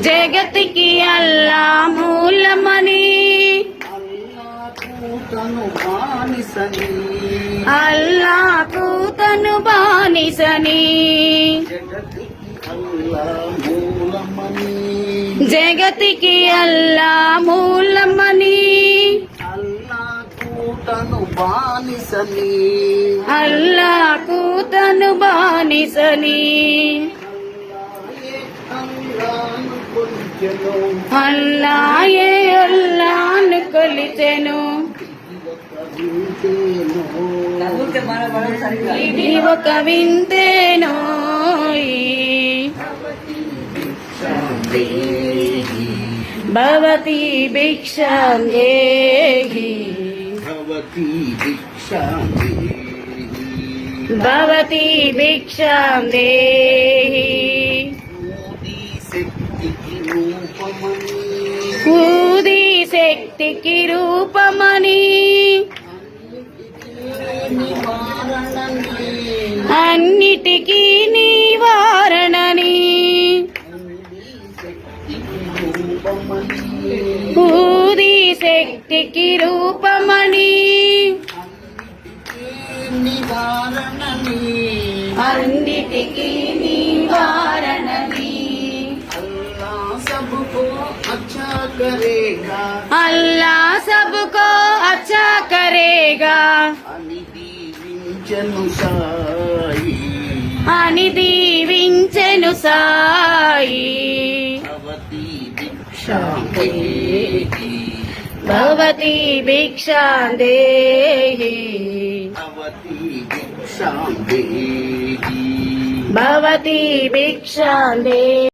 జగతికి అల్లా మూలమని. అల్లాకు తను బానిసని. జగతికి అల్లా మూలమని. బానిసని. అల్లాకు తను బానిసని. అల్లాయే అల్లాను కొలిచెను. ఇది ఒక వింతేనో భవతి భిక్షాం మోదీ శక్తికి రూపమని రూపమని అన్నిటికీ నివారణని ఊది శక్తికి అన్నిటికీ నివారణని కరేగా అల్లా సబ్కో అచ్చా కరేగా అని దీవించను సాయి. భిక్షాం దేహి భవతి భిక్షాం దేహి భవతి భిక్షాం దేహి భవతి భిక్షాం దేహి